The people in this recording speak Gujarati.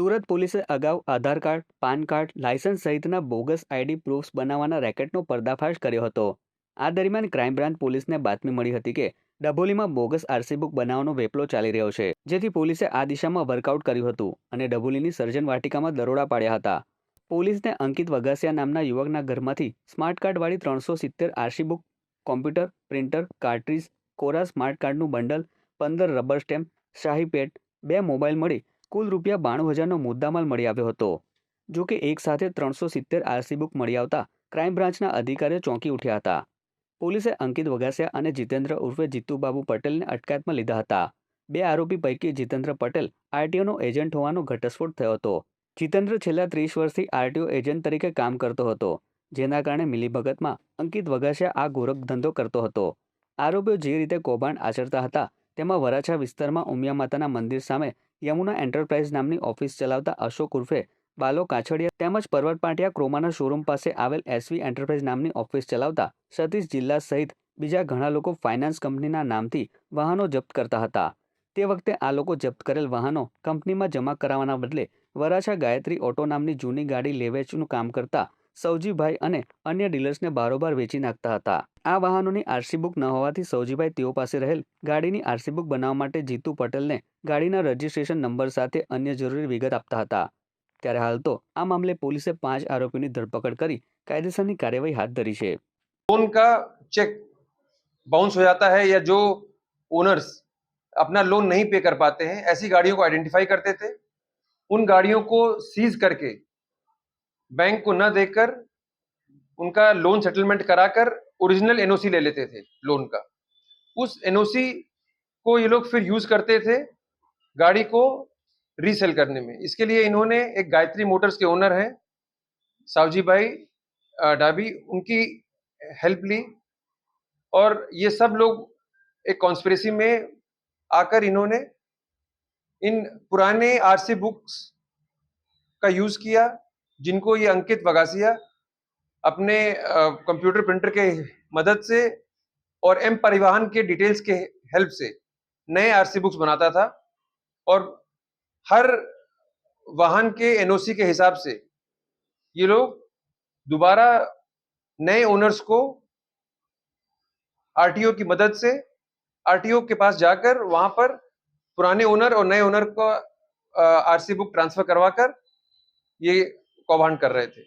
સુરત પોલીસે અગાઉ Aadhaar card, PAN card, licence સહિતના બોગસ આઈડી પ્રૂફ્સ બનાવવાના રેકેટનો પર્દાફાશ કર્યો હતો. આ દરમિયાન ક્રાઇમ બ્રાન્ચ પોલીસને બાતમી મળી હતી કે, ડભોલીમાં બોગસ આરસી બુક બનાવવાનો વેપલો ચાલી રહ્યો છે, જેથી પોલીસે આ દિશામાં વર્કઆઉટ કર્યું હતું અને ડભોલીની સર્જન વાટિકામાં દરોડા પાડ્યા હતા. પોલીસને અંકિત વગાસિયા નામના યુવકના ઘરમાંથી સ્માર્ટ કાર્ડવાળી ત્રણસો સિત્તેર RC book, computer, printer, cartridge, કોરા સ્માર્ટ કાર્ડનું બંડલ, પંદર રબર સ્ટેમ્પ, શાહી પેટ, બે મોબાઈલ મળી કુલ રૂપિયા બાણું હજારનો મુદ્દામાલ મળી આવ્યો હતો. જો કે એક સાથે ત્રણસો સિત્તેર આરસી બુક મળી આવતા ક્રાઇમ બ્રાન્ચના અધિકારીઓ ચોંકી ઉઠ્યા હતા. પોલીસે અંકિત વગાસિયા અને જીતેન્દ્ર ઉર્ફે જીતુબાબુ પટેલને અટકાયતમાં લીધા હતા. બે આરોપી પૈકી જીતેન્દ્ર પટેલ આરટીઓનો એજન્ટ હોવાનો ઘટસ્ફોટ થયો હતો. જીતેન્દ્ર છેલ્લા ત્રીસ વર્ષથી આરટીઓ એજન્ટ તરીકે કામ કરતો હતો, જેના કારણે મિલીભગતમાં અંકિત વગાસિયા આ ગોરખ ધંધો કરતો હતો. આરોપીઓ જે રીતે કૌભાંડ આચરતા હતા, તેમાં વરાછા વિસ્તારમાં ઉમિયા માતાના મંદિર સામે યમુના એન્ટરપ્રાઇઝ નામની ઓફિસ ચલાવતા અશોક ઉર્ફે બાલો કાછડિયા તેમજ પર્વત પાટિયા ક્રોમાના શોરૂમ પાસે આવેલ એસવી એન્ટરપ્રાઇઝ નામની ઓફિસ ચલાવતા સતીશ જિલ્લા સહિત બીજા ઘણા લોકો ફાઇનાન્સ કંપનીના નામથી વાહનો જપ્ત કરતા હતા. તે વખતે આ લોકો જપ્ત કરેલ વાહનો કંપનીમાં જમા કરાવવાના બદલે વરાછા ગાયત્રી ઓટો નામની જૂની ગાડી લેવેચનું કામ કરતા સૌજીભાઈ અને અન્ય ડીલર્સને બારોબાર વેચી નાખતા હતા આ વાહનોની આરસી બુક ન હોવાથી સૌજીભાઈ તેઓ પાસે રહેલ ગાડીની આરસી બુક બનાવવા માટે જીતુ પટેલને ગાડીના રજિસ્ટ્રેશન નંબર સાથે અન્ય જરૂરી વિગત આપતા હતા ત્યારે હાલ તો આ મામલે પોલીસે પાંચ આરોપીની ધરપકડ કરી કાયદેસરની કાર્યવાહી હાથ ધરી છે लोन का चेक बाउंस हो जाता है या जो ओनर्स अपना लोन नहीं पे कर पाते हैं ऐसी गाड़ियों को आइडेंटिफाई करते थे उन गाड़ियों को सीज करके बैंक को न देकर उनका लोन सेटलमेंट कराकर ओरिजिनल एनओसी ले लेते थे लोन का। उस एनओसी को ये लोग फिर यूज़ करते थे गाड़ी को रीसेल करने में। इसके लिए इन्होंने एक गायत्री मोटर्स के ओनर हैं, सावजी भाई डाबी उनकी हेल्प ली और ये सब लोग एक कॉन्स्परेसी में आकर इन्होंने इन पुराने आरसी बुक्स का यूज़ किया। जिनको ये अंकित वगासिया अपने कंप्यूटर प्रिंटर के मदद से और एम परिवहन के डिटेल्स के हेल्प से नए आरसी बुक्स बनाता था और हर वाहन के एनओसी के हिसाब से ये लोग दोबारा नए ओनर्स को आरटीओ की मदद से आरटीओ के पास जाकर वहाँ पर पुराने ओनर और नए ओनर को आरसी बुक ट्रांसफ़र करवाकर ये कौभांड कर रहे थे